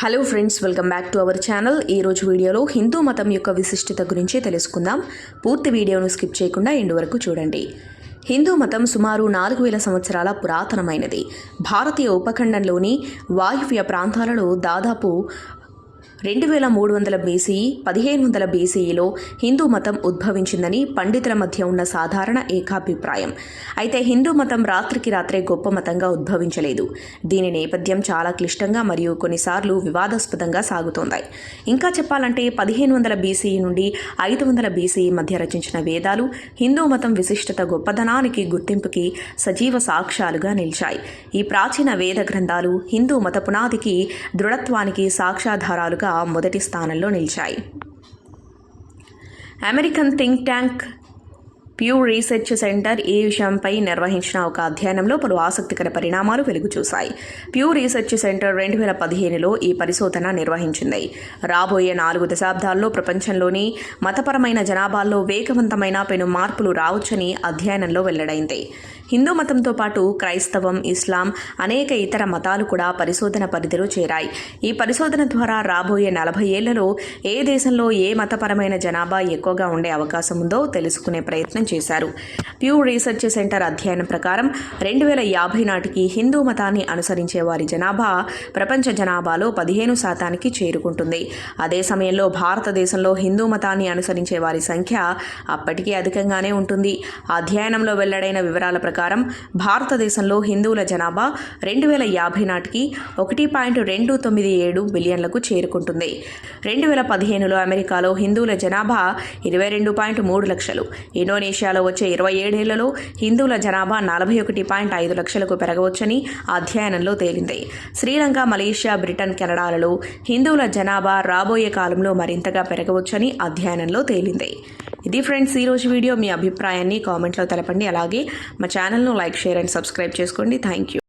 Hello friends welcome back to our channel ఈ రోజు వీడియోలో హిందూ మతం యొక్క విశిష్టత గురించి తెలుసుకుందాం. పూర్తి వీడియోను స్కిప్ చేయకుండా ఎండు వరకు చూడండి. హిందూ మతం సుమారు నాలుగు వేల సంవత్సరాల పురాతనమైనది. భారతీయ ఉపఖండంలోని వాయువ్య ప్రాంతాలలో దాదాపు రెండు వేల మూడు వందల బీసీఈ పదిహేను వందల బీసీఈలో హిందూ మతం ఉద్భవించిందని పండితుల మధ్య ఉన్న సాధారణ ఏకాభిప్రాయం. అయితే హిందూ మతం రాత్రికి రాత్రే గొప్ప మతంగా ఉద్భవించలేదు. దీని నేపథ్యం చాలా క్లిష్టంగా మరియు కొన్నిసార్లు వివాదాస్పదంగా సాగుతోంది. ఇంకా చెప్పాలంటే పదిహేను వందల బీసీఈ నుండి ఐదు వందల బీసీఈ మధ్య రచించిన వేదాలు హిందూ మతం విశిష్టత గొప్పదనానికి గుర్తింపుకి సజీవ సాక్ష్యాలుగా నిలిచాయి. ఈ ప్రాచీన వేద గ్రంథాలు హిందూ మత పునాదికి దృఢత్వానికి సాక్ష్యాధారాలుగా మొదటి స్థానంలో నిలిచాయి. American think tank Pew research centre ఈ విషయంపై నిర్వహించిన ఒక అధ్యయనంలో పలు ఆసక్తికర పరిణామాలు వెలుగు చూశాయి ప్యూ రీసెర్చ్ సెంటర్ రెండు వేల పదిహేనులో ఈ పరిశోధన నిర్వహించింది. రాబోయే నాలుగు దశాబ్దాల్లో ప్రపంచంలోని మతపరమైన జనాభాల్లో వేగవంతమైన పెను మార్పులు రావచ్చని అధ్యయనంలో వెల్లడైంది. హిందూ మతంతో పాటు క్రైస్తవం ఇస్లాం అనేక ఇతర మతాలు కూడా పరిశోధన పరిధిలో చేరాయి. ఈ పరిశోధన ద్వారా రాబోయే నలభై ఏళ్ళలో ఏ దేశంలో ఏ మతపరమైన జనాభా ఎక్కువగా ఉండే అవకాశం ఉందో తెలుసుకునే ప్రయత్నం చేశారు. ప్యూ రీసెర్చ్ సెంటర్ అధ్యయనం ప్రకారం రెండు వేల యాభై నాటికి హిందూ మతాన్ని అనుసరించే వారి జనాభా ప్రపంచ జనాభాలో పదిహేను శాతానికి చేరుకుంటుంది. అదే సమయంలో భారతదేశంలో హిందూ మతాన్ని అనుసరించే వారి సంఖ్య అప్పటికీ అధికంగానే ఉంటుంది. అధ్యయనంలో వెల్లడైన వివరాల ప్రకారం భారతదేశంలో హిందువుల జనాభా రెండు వేల యాభై నాటికి ఒకటి పాయింట్ రెండు తొమ్మిది ఏడు బిలియన్లకు చేరుకుంటుంది. రెండు వేల పదిహేనులో అమెరికాలో హిందువుల జనాభా ఇరవై రెండు పాయింట్ మూడు లక్షలు. ఇండోనేషియాలో వచ్చే ఇరవై ఏడేళ్ళలో హిందువుల జనాభా నలభై ఒకటి పాయింట్ ఐదు లక్షలకు పెరగవచ్చని అధ్యయనంలో తేలింది. శ్రీలంక మలేషియా బ్రిటన్ కెనడాలలో హిందువుల జనాభా రాబోయే కాలంలో మరింతగా పెరగవచ్చని అధ్యయనంలో తేలింది. ఇది ఫ్రెండ్స్ ఈరోజు వీడియో. మీ అభిప్రాయాన్ని కామెంట్లో తెలపండి. అలాగే మా ఛానల్ను లైక్ షేర్ అండ్ సబ్స్క్రైబ్ చేసుకోండి. Thank you.